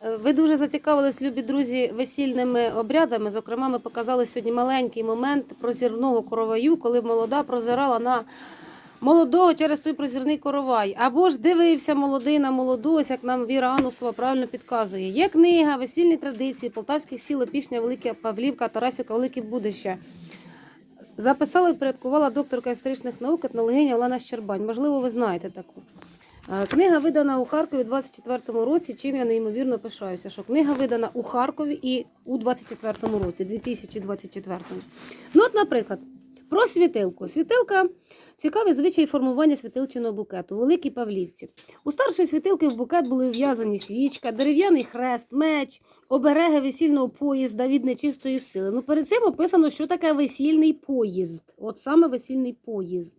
Ви дуже зацікавились, любі друзі, весільними обрядами. Зокрема, ми показали сьогодні маленький момент прозірного короваю, коли молода прозирала на молодого через той прозірний коровай. Або ж дивився молодий на молоду, ось як нам Віра Анусова правильно підказує. Є книга Весільні традиції полтавських сіл Опішня, Велике Павлівка, Тарасівка, Велике Будище. Записала і порядкувала докторка історичних наук етнологиня Олена Щербань. Можливо, ви знаєте таку. Е, Книга видана у Харкові у 24-му році, чим я неймовірно пишаюся, що книга видана у Харкові і у 24-му році, 2024-му. Ну, от, наприклад, про світилку. Світилка цікавий звичай формування світилчиного букету Великій Павлівці. У старшої світилки в букет були в'язані свічка, дерев'яний хрест, меч, обереги весільного поїзда від нечистої сили. Ну, перед цим описано, що таке весільний поїзд. От саме весільний поїзд.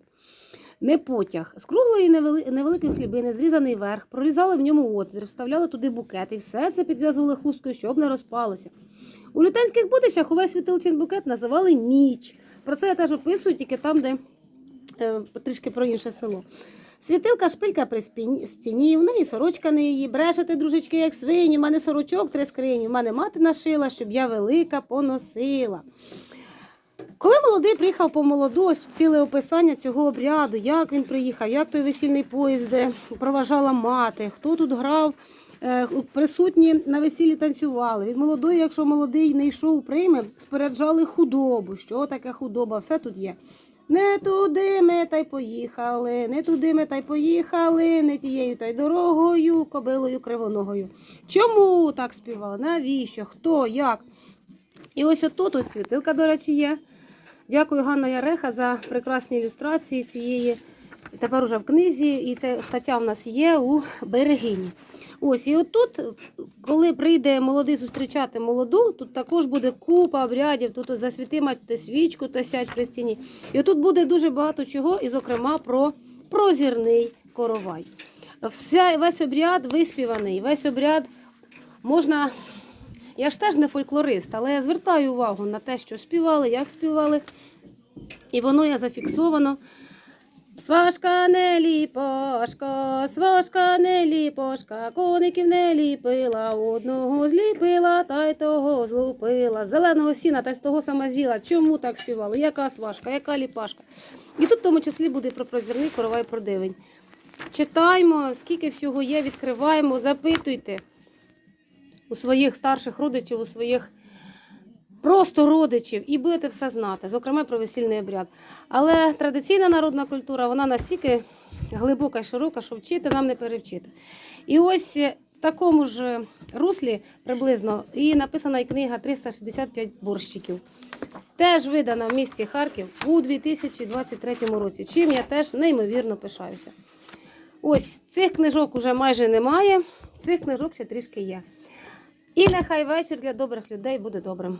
Не потяг. З круглої невели- невеликої хлібини, зрізаний верх, прорізали в ньому отвір, вставляли туди букет і все це підв'язували хусткою, щоб не розпалося. У лютенських будищах увесь світилчин букет називали міч. Про це я теж описую, тільки там, де е, трішки про інше село. Світилка шпилька при стіні, в неї сорочка не її. Брешете, дружечки, як свині, в мене сорочок три скрині, в мене мати нашила, щоб я велика поносила. Молодий приїхав по молоду, ось ціле описання цього обряду, як він приїхав, як той весільний поїзд де проважала мати, хто тут грав, е, присутні на весіллі танцювали. Від молодої, якщо молодий не йшов прийме, споряджали худобу. Що таке худоба? Все тут є. Не туди ми та й поїхали, не туди ми та й поїхали, не тією та й дорогою, кобилою кривоногою. Чому так співали? Навіщо? Хто? Як? І ось отут ось світилка, до речі, є. Дякую, Ганна Яреха, за прекрасні ілюстрації цієї. Тепер уже в книзі, і ця стаття в нас є у берегині. Ось, і отут, коли прийде молодий зустрічати молоду, тут також буде купа обрядів, тут засвіти мати свічку та сядь при стіні. І отут буде дуже багато чого, і, зокрема, про прозірний коровай. Вся, весь обряд виспіваний, весь обряд можна я ж теж не фольклорист, але я звертаю увагу на те, що співали, як співали. І воно є зафіксовано. Сважка не ліпошка, сважка не ліпошка, коників не ліпила, одного зліпила, та й того злупила. Зеленого сіна та й з того сама з'їла. Чому так співали? Яка сважка, яка ліпашка? І тут в тому числі буде про прозірний коровай продивень. Читаємо, скільки всього є, відкриваємо, запитуйте у своїх старших родичів, у своїх просто родичів, і будете все знати, зокрема про весільний обряд. Але традиційна народна культура вона настільки глибока і широка, що вчити нам не перевчити. І ось в такому ж руслі приблизно і написана і книга 365 борщиків. Теж видана в місті Харків у 2023 році, чим я теж неймовірно пишаюся. Ось цих книжок уже майже немає, цих книжок ще трішки є. І нехай вечір для добрих людей буде добрим.